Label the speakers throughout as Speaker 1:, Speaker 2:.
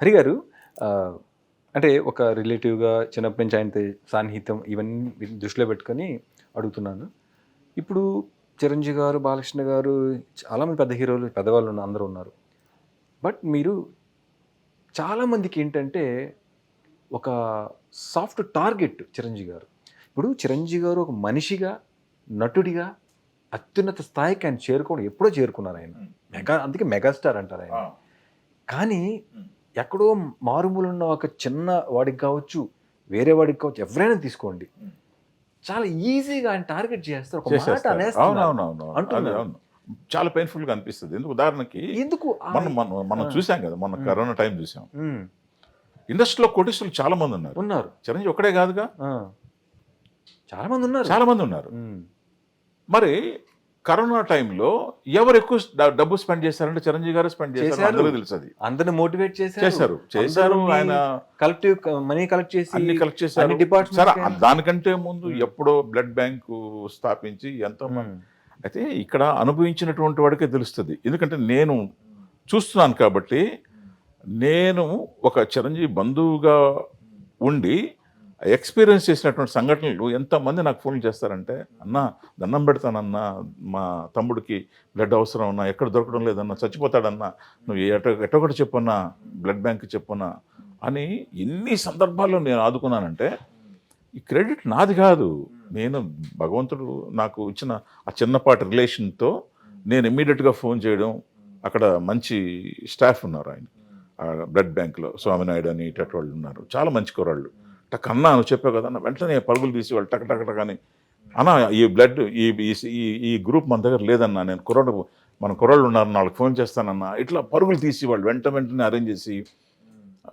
Speaker 1: హరి గారు అంటే ఒక రిలేటివ్గా చిన్నప్పటి నుంచి ఆయనతో సాన్నిహిత్యం ఇవన్నీ దృష్టిలో పెట్టుకొని అడుగుతున్నాను. ఇప్పుడు చిరంజీవి గారు బాలకృష్ణ గారు చాలామంది పెద్ద హీరోలు పెద్దవాళ్ళు ఉన్న అందరూ ఉన్నారు. బట్ మీరు చాలామందికి ఏంటంటే ఒక సాఫ్ట్ టార్గెట్ చిరంజీవి గారు. ఇప్పుడు చిరంజీవి గారు ఒక మనిషిగా నటుడిగా అత్యున్నత స్థాయికి ఆయన చేరుకోవడం ఎప్పుడో చేరుకున్నారు ఆయన. మెగా అందుకే మెగాస్టార్ అంటారు ఆయన. కానీ ఎక్కడో మారుమూల ఉన్న ఒక చిన్న వాడికి కావచ్చు వేరే వాడికి కావచ్చు ఎవరైనా తీసుకోండి. చాలా ఈజీగా ఆయన టార్గెట్ చేస్తారు ఒక మాట అంటున్నారు.
Speaker 2: చాలా పెయిన్ఫుల్గా అనిపిస్తుంది. ఎందుకు? ఉదాహరణకి
Speaker 1: ఎందుకు?
Speaker 2: మనం మనం మనం. చూసాం కదా
Speaker 1: ఉమ్.
Speaker 2: కరోనా టైం చూసాం. ఇండస్ట్రీలో కోటీశ్వరులు చాలా మంది ఉన్నారు.
Speaker 1: ఉన్నారు.
Speaker 2: చిరంజీవి ఒక్కడే కాదుగా.
Speaker 1: చాలా మంది ఉన్నారు.
Speaker 2: చాలా మంది ఉన్నారు. మరి కరోనా టైంలో ఎవరు ఎక్కువ డబ్బు స్పెండ్ చేశారంటే చిరంజీవి గారు స్పెండ్ చేశారు. అందరూ తెలుసు అది
Speaker 1: అందరిని మోటివేట్ చేశారు.
Speaker 2: చేశారు. చేశారు ఆయన
Speaker 1: కలెక్టివ్ మనీ కలెక్ట్ చేసి
Speaker 2: అన్ని కలెక్ట్ చేశారు.
Speaker 1: కి-
Speaker 2: దానికంటే ముందు. ఎప్పుడో బ్లడ్ బ్యాంకు స్థాపించి ఎంతో అయితే ఇక్కడ అనుభవించినటువంటి వాడికే తెలుస్తుంది. ఎందుకంటే నేను చూస్తున్నాను కాబట్టి నేను ఒక చిరంజీవి బంధువుగా ఉండి ఎక్స్పీరియన్స్ చేసినటువంటి సంఘటనలు ఎంతమంది నాకు ఫోన్ చేస్తారంటే అన్న దండం పెడతానన్న మా తమ్ముడికి బ్లడ్ అవసరం అన్నా ఎక్కడ దొరకడం లేదన్నా చచ్చిపోతాడన్నా నువ్వు ఎట ఎటొకటి చెప్పన్నా బ్లడ్ బ్యాంక్ చెప్పన్నా అని ఎన్ని సందర్భాల్లో నేను ఆదుకున్నానంటే ఈ క్రెడిట్ నాది కాదు. నేను భగవంతుడు నాకు ఇచ్చిన ఆ చిన్నపాటి రిలేషన్తో నేను ఇమ్మీడియట్గా ఫోన్ చేయడం అక్కడ మంచి స్టాఫ్ ఉన్నారు ఆయన. బ్లడ్ బ్యాంక్లో స్వామినాయుడు అని ఇటు వాళ్ళు ఉన్నారు. చాలా మంచి కుర్రాళ్ళు. టక్ అన్నా నువ్వు చెప్పావు కదా అన్న వెంటనే పరుగులు తీసి వాళ్ళు టక్ టక్ టక్ అని. అన్న ఈ బ్లడ్ ఈ ఈ- ఈ గ్రూప్ మన దగ్గర లేదన్నా నేను కుర్రాడు మన కుర్రాళ్ళు ఉన్నారు వాళ్ళకి ఫోన్ చేస్తానన్నా ఇట్లా పరుగులు తీసి వాళ్ళు వెంట వెంటనే అరేంజ్ చేసి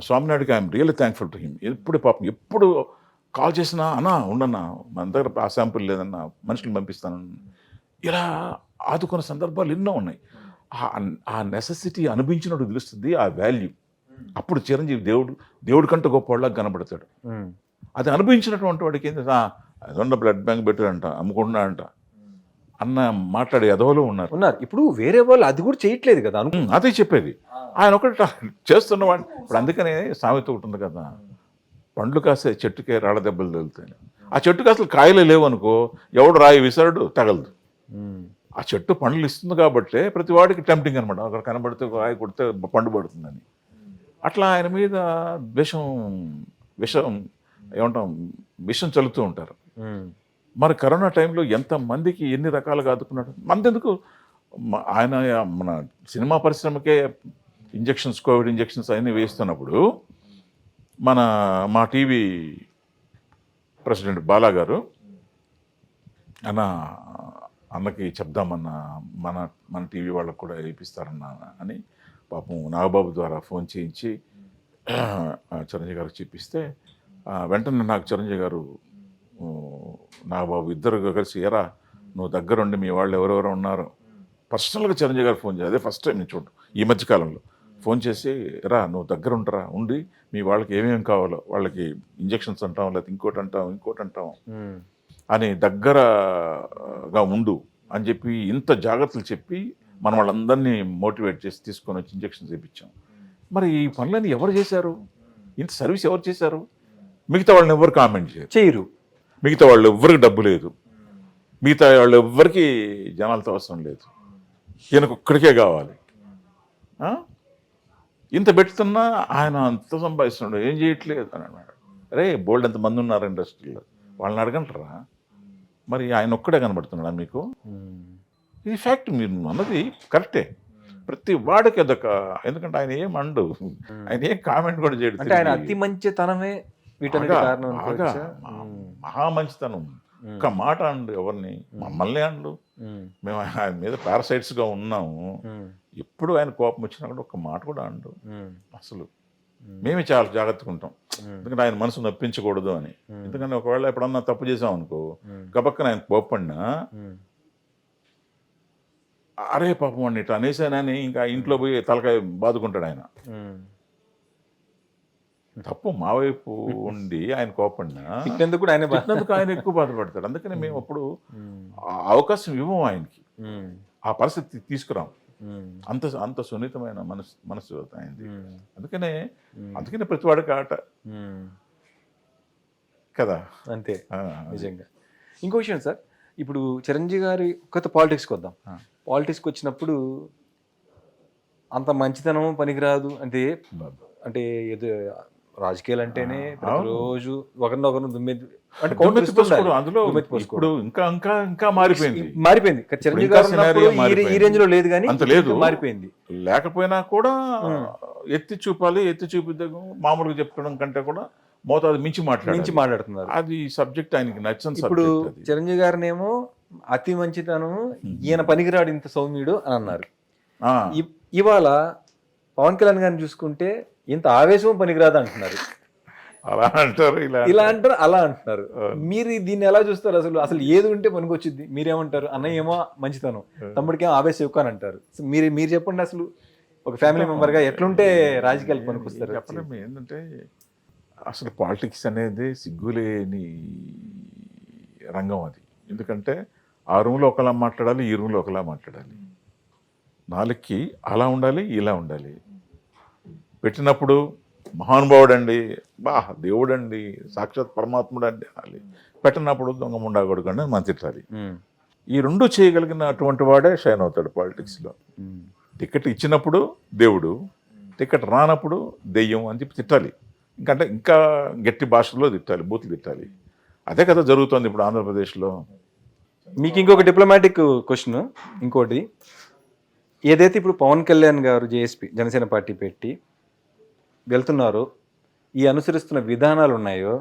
Speaker 2: స్వామినాయుడికి I'm really thankful to him ఎప్పుడు పాపం ఎప్పుడు కాల్ చేసినా అన్నా ఉండన్నా మన దగ్గర ఆ శాంపుల్ లేదన్నా మనుషులు పంపిస్తాను ఇలా ఆదుకున్న సందర్భాలు ఎన్నో ఉన్నాయి. ఆ- ఆ నెసెసిటీ అనిపించినట్టు తెలుస్తుంది ఆ వాల్యూ అప్పుడు చిరంజీవి దేవుడు దేవుడి కంటే గొప్పవాళ్ళకి కనబడతాడు. అది అనుభవించినటువంటి వాడికి ఏంటి అదొండ బ్లడ్ బ్యాంక్ పెట్టారంట అమ్ముకుంటున్నాడంట అన్న మాట్లాడే ఎదవలో ఉన్నారు.
Speaker 1: ఉన్నారు. ఇప్పుడు వేరే వాళ్ళు అది కూడా చేయట్లేదు కదా
Speaker 2: అదే చెప్పేది. ఆయన ఒకటి చేస్తున్నవాడు ఇప్పుడు అందుకనే సామెత ఒకటి ఉంది కదా పండ్లు కాసే చెట్టుకే రాళ్ళ దెబ్బలు తగులుతాయి ఆ చెట్టుకి అసలు కాయలే లేవు అనుకో ఎవడు రాయి విసరడు తగలదు. ఆ చెట్టు పండ్లు ఇస్తుంది కాబట్టి ప్రతి వాడికి టెంప్టింగ్ అనమాట అక్కడ కనబడితే రాయి కొడితే పండు పడుతుందని. అట్లా ఆయన మీద విషం విషం ఏమంటాం విషం చల్లుతూ ఉంటారు. మరి కరోనా టైంలో ఎంతమందికి ఎన్ని రకాలుగా ఆదుకున్నాడు? మందెందుకు? ఆయన మన సినిమా పరిశ్రమకే ఇంజెక్షన్స్ కోవిడ్ ఇంజెక్షన్స్ అవన్నీ వేస్తున్నప్పుడు మన మా టీవీ ప్రెసిడెంట్ బాలా గారు అన్న అన్నకి చెప్దామన్న మన మన టీవీ వాళ్ళకు కూడా వేయిస్తారన్న అని పాపం నాగబాబు ద్వారా ఫోన్ చేయించి చిరంజీవి గారికి చూపిస్తే వెంటనే నాకు చిరంజీవి గారు "ఓ, నాగబాబు ఇద్దరు కలిసి ఎరా నువ్వు దగ్గరుండి మీ వాళ్ళు ఎవరెవరు ఉన్నారు. పర్సనల్గా చిరంజీవి గారు ఫోన్ చేయాలి. అదే ఫస్ట్ టైం నేను చూడు ఈ మధ్య కాలంలో ఫోన్ చేసి రా నువ్వు దగ్గర ఉంటారా ఉండి మీ వాళ్ళకి ఏమేమి కావాలో వాళ్ళకి ఇంజెక్షన్స్ అంటాం లేకపోతే ఇంకోటి అంటాం ఇంకోటి అంటాం. అని దగ్గరగా ఉండు అని చెప్పి ఇంత జాగ్రత్తలు చెప్పి మనం వాళ్ళందరినీ మోటివేట్ చేసి తీసుకొని వచ్చి ఇంజెక్షన్స్ చేయించాం మరి ఈ పనులన్నీ ఎవరు చేశారు? ఇంత సర్వీస్ ఎవరు చేశారు? మిగతా వాళ్ళని ఎవరు కామెంట్ చేయరు.
Speaker 1: చేయరు.
Speaker 2: మిగతా వాళ్ళు ఎవ్వరికి డబ్బు లేదు. మిగతా వాళ్ళు ఎవ్వరికి జనాలతో అవసరం లేదు. ఈయనకు ఒక్కడికే కావాలి? ఇంత పెడుతున్నా ఆయన అంత సంపాదిస్తున్నాడు. ఏం చేయట్లేదు అని అన్నాడు. అరే బోల్డ్ ఎంతమంది ఉన్నారు ఇండస్ట్రీలో? వాళ్ళని అడగంటారా మరి ఆయన ఒక్కడే కనబడుతున్నాడా మీకు? ఇది ఫ్యాక్ట్ మీరు అన్నది కరెక్టే ప్రతి వాడికి అదొక ఎందుకంటే ఆయన ఏం అండు? ఆయన ఏం కామెంట్ కూడా చేయడు
Speaker 1: అంటే ఆయన. అతి మంచితనమే
Speaker 2: మహా మంచితనం ఒక్క మాట అండు ఎవరిని? మమ్మల్ని అండు. మేము. ఆయన మీద parasites గా ఉన్నాము. ఎప్పుడు ఆయన కోపం వచ్చినా కూడా ఒక్క మాట కూడా అండు. అసలు మేమే. చాలా జాగ్రత్తగా ఉంటాం. ఎందుకంటే ఆయన మనసు నొప్పించకూడదు అని. ఎందుకంటే ఒకవేళ ఎప్పుడన్నా తప్పు చేసాం అనుకో గబక్కన ఆయన కోపడినా అరే పాపం వాడిని ఇట్లా అనేసానని ఇంకా ఇంట్లో పోయి తలకాయ బాదుకుంటాడు ఆయన. తప్పు మా వైపు ఉండి ఆయన కోపడినా
Speaker 1: తిట్టినందుకు కూడా ఆయన బా-
Speaker 2: తిట్టినందుకు ఆయన ఎక్కువ బాధపడతాడు. అందుకని మేము అప్పుడు అవకాశం ఇవ్వం ఆయనకి. ఆ పరిస్థితి తీసుకురాం. అంత అంత సున్నితమైన మనసు మనసు అయింది అందుకనే అందుకనే ప్రతివాడికి ఆట.
Speaker 1: ఉమ్.
Speaker 2: కదా?
Speaker 1: అంతే. నిజంగా. ఇంకో విషయం సార్ ఇప్పుడు చిరంజీవి గారి కొత్త పాలిటిక్స్కి వద్దాం. పాలిటిక్స్కి వచ్చినప్పుడు అంత మంచితనం పనికిరాదు అంటే. అంటే ఏదో రాజకీయాలు అంటేనే ప్రతిరోజు ఒకరినొకరు దుమ్మెత్తి అంటే
Speaker 2: అందులో ఇప్పుడు. ఇంకా ఇంకా ఇంకా మారిపోయింది
Speaker 1: మారిపోయింది చిరంజీవి గారు ఈ-. రేంజ్లో లేదు కానీ
Speaker 2: అంత లేదు.
Speaker 1: మారిపోయింది
Speaker 2: లేకపోయినా కూడా. ఎత్తి చూపాలి ఎత్తి చూపిద్దాం మామూలుగా చెప్పుకోవడం కంటే కూడా మోతాదు మించి
Speaker 1: నుంచి
Speaker 2: మాట్లాడాలి
Speaker 1: మాట్లాడుతున్నారు
Speaker 2: అది సబ్జెక్ట్ ఆయనకి నచ్చని
Speaker 1: ఇప్పుడు చిరంజీవి గారినేమో అతి మంచితనం ఈయన పనికిరాడు ఇంత సౌమ్యుడు అని అన్నారు. ఇవాళ పవన్ కళ్యాణ్ గారిని చూసుకుంటే ఇంత ఆవేశం పనికిరాదు అంటున్నారు.
Speaker 2: అలా అంటారు ఇలా
Speaker 1: ఇలా అంటారు. అలా అంటున్నారు. మీరు దీన్ని ఎలా చూస్తారు అసలు? అసలు ఏది ఉంటే పనికొచ్చుద్ది? మీరేమంటారు? అన్నయ్య ఏమో మంచితనం. తమ్ముడికి ఏమో ఆవేశం ఎక్కువ అని అంటారు. మీరు మీరు చెప్పండి అసలు ఒక ఫ్యామిలీ మెంబర్గా ఎట్లుంటే రాజకీయాలు పనికొస్తారు?
Speaker 2: ఏంటంటే అసలు పాలిటిక్స్ అనేది సిగ్గులేని రంగం అది. ఎందుకంటే ఆ రూమ్లో ఒకలా మాట్లాడాలి ఈ రూమ్లో ఒకలా మాట్లాడాలి. నాలుగుకి అలా ఉండాలి ఇలా ఉండాలి. పెట్టినప్పుడు మహానుభావుడు అండి బా దేవుడు అండి సాక్షాత్ పరమాత్ముడు అండి అనాలి. పెట్టినప్పుడు దొంగ ముండా కొడుకు అండి మనం తిట్టాలి ఈ రెండు చేయగలిగిన అటువంటి వాడే షైన్ అవుతాడు పాలిటిక్స్లో. టికెట్ ఇచ్చినప్పుడు దేవుడు టికెట్ రానప్పుడు దెయ్యం అని చెప్పి తిట్టాలి. ఇంకంటే ఇంకా గట్టి భాషలో తిట్టాలి బూతులు తిట్టాలి. అదే కదా జరుగుతోంది ఇప్పుడు ఆంధ్రప్రదేశ్లో.
Speaker 1: మీకు ఇంకొక డిప్లొమాటిక్ క్వశ్చన్ ఇంకోటి. ఏదైతే ఇప్పుడు పవన్ కళ్యాణ్ గారు జేఎస్పీ జనసేన పార్టీ పెట్టి వెళ్తున్నారో ఈ అనుసరిస్తున్న విధానాలు ఉన్నాయో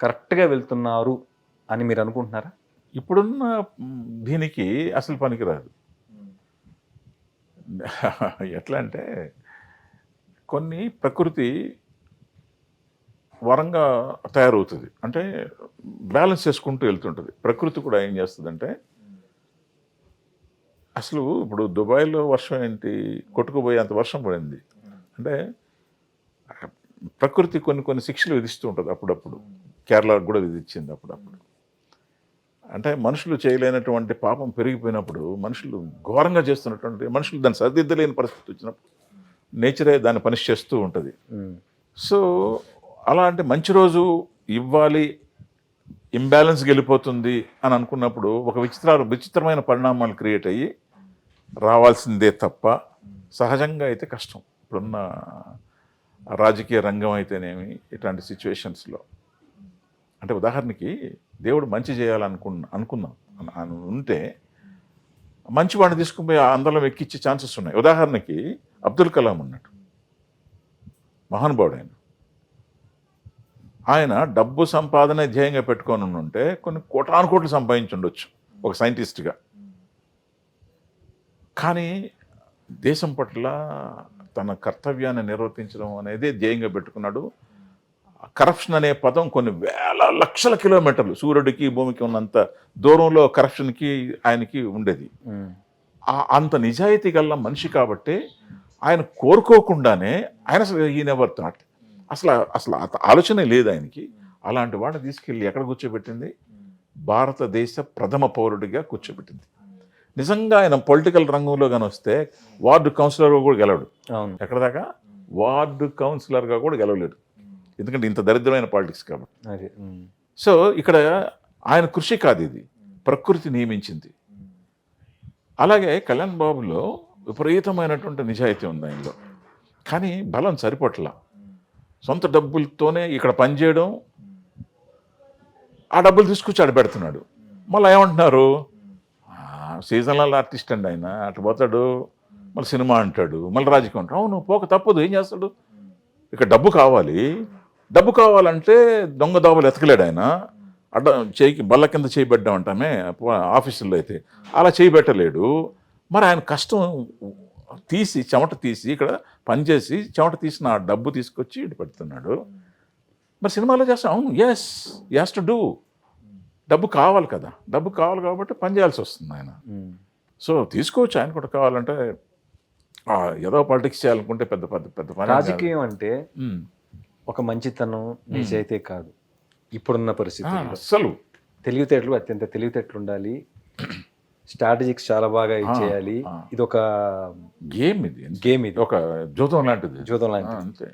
Speaker 1: కరెక్ట్గా వెళ్తున్నారు అని మీరు అనుకుంటున్నారా?
Speaker 2: ఇప్పుడున్న దీనికి అసలు పనికిరాదు. ఎట్లా అంటే కొన్ని ప్రకృతి వరంగా తయారవుతుంది. అంటే బ్యాలెన్స్ చేసుకుంటూ వెళ్తుంటుంది. ప్రకృతి కూడా ఏం చేస్తుందంటే అసలు ఇప్పుడు దుబాయ్లో వర్షం ఏంటి? కొట్టుకుపోయేంత వర్షం పడింది. అంటే ప్రకృతి కొన్ని కొన్ని శిక్షలు విధిస్తూ ఉంటుంది అప్పుడప్పుడు. కేరళకు కూడా విధించింది అప్పుడప్పుడు. అంటే మనుషులు చేయలేనటువంటి పాపం పెరిగిపోయినప్పుడు మనుషులు ఘోరంగా చేస్తున్నటువంటి మనుషులు దాన్ని సరిదిద్దలేని పరిస్థితి వచ్చినప్పుడు నేచరే దాన్ని పనిష్ చేస్తూ ఉంటుంది.
Speaker 1: ఉమ్,
Speaker 2: అలా అలాంటి మంచి రోజు ఇవ్వాలి ఇంబ్యాలెన్స్ గెలిపోతుంది అని అనుకున్నప్పుడు ఒక విచిత్రాలు విచిత్రమైన పరిణామాలు క్రియేట్ అయ్యి రావాల్సిందే తప్ప సహజంగా అయితే కష్టం. ఇప్పుడున్న రాజకీయ రంగం అయితేనేమి ఇట్లాంటి సిచ్యువేషన్స్లో. అంటే ఉదాహరణకి దేవుడు మంచి చేయాలనుకున్న అనుకున్నాం అని ఉంటే మంచి వాడిని తీసుకుపోయి అందరం ఎక్కిచ్చే ఛాన్సెస్ ఉన్నాయి. ఉదాహరణకి అబ్దుల్ కలాం ఉన్నాడు. మహానుభావుడు ఆయన. ఆయన డబ్బు సంపాదన ధ్యేయంగా పెట్టుకొని ఉంటే కొన్ని కోటాను కోట్లు సంపాదించి ఉండొచ్చు ఒక సైంటిస్ట్గా. కానీ దేశం పట్ల తన కర్తవ్యాన్ని నిర్వర్తించడం అనేది ధ్యేయంగా పెట్టుకున్నాడు. కరప్షన్ అనే పదం కొన్ని వేల లక్షల కిలోమీటర్లు సూర్యుడికి భూమికి ఉన్నంత దూరంలో కరప్షన్కి ఆయనకి ఉండేది. అంత నిజాయితీ గల మనిషి కాబట్టి ఆయన కోరుకోకుండానే ఆయన అసలు ఈ నెవర్ థాట్ అసలు అసలు ఆలోచనే లేదు ఆయనకి. అలాంటి వాడిని తీసుకెళ్ళి ఎక్కడ కూర్చోబెట్టింది? భారతదేశ ప్రథమ పౌరుడిగా కూర్చోబెట్టింది. నిజంగా ఆయన పొలిటికల్ రంగంలో కానీ వస్తే వార్డు కౌన్సిలర్గా కూడా గెలవడు.
Speaker 1: అవును.
Speaker 2: ఎక్కడ దాకా? వార్డు కౌన్సిలర్గా కూడా గెలవలేడు. ఎందుకంటే ఇంత దరిద్రమైన పాలిటిక్స్ కాబట్టి. సో ఇక్కడ ఆయన కృషి కాదు ఇది. ప్రకృతి నియమించింది. అలాగే కళ్యాణ్ బాబులో విపరీతమైనటువంటి నిజాయితీ ఉంది ఆయనలో. కానీ బలం సరిపట్ల సొంత డబ్బులతోనే ఇక్కడ పనిచేయడం ఆ డబ్బులు తీసుకొచ్చి ఆడ పెడుతున్నాడు. మళ్ళీ ఏమంటున్నారు? సీజనల్ ఆర్టిస్ట్ అండి ఆయన. అటు పోతాడు మళ్ళీ సినిమా అంటాడు మళ్ళీ రాజకీయం అంటాడు. అవును పోక తప్పదు ఏం చేస్తాడు? ఇక్కడ డబ్బు కావాలి. డబ్బు కావాలంటే దొంగ దోబలు ఎతకలేడు ఆయన. అడ్డ చేయికి బల్ల కింద చేయి పెట్టాం ఆఫీసుల్లో అయితే. అలా చేయి పెట్టలేడు. మరి ఆయన కష్టం తీసి చెమట తీసి ఇక్కడ పనిచేసి చెమట తీసిన ఆ డబ్బు తీసుకొచ్చి ఇటు పెడుతున్నాడు. మరి సినిమాలో చేస్తాం. అవును ఎస్ యాస్ టు డూ డబ్బు కావాలి కదా. డబ్బు కావాలి కాబట్టి పని చేయాల్సి వస్తుంది ఆయన.
Speaker 1: ఉమ్, సో
Speaker 2: తీసుకోవచ్చు. ఆయన కూడా కావాలంటే ఏదో పాలిటిక్స్ చేయాలనుకుంటే పెద్ద పెద్ద పెద్ద పని.
Speaker 1: రాజకీయం అంటే
Speaker 2: ఉమ్.
Speaker 1: ఒక మంచితనం నిజాయితీ కాదు. ఇప్పుడున్న
Speaker 2: ఆ,
Speaker 1: పరిస్థితుల్లో
Speaker 2: అస్సలు.
Speaker 1: తెలివితేటలు అత్యంత తెలివితేటలు ఉండాలి. స్ట్రాటజిక్స్ చాలా బాగా చేయాలి. ఇది ఒక
Speaker 2: గేమ్ ఇది.
Speaker 1: గేమ్ ఇది.
Speaker 2: ఒక జూతం లాంటిది. ఆ,
Speaker 1: లాంటిది.
Speaker 2: అంతే.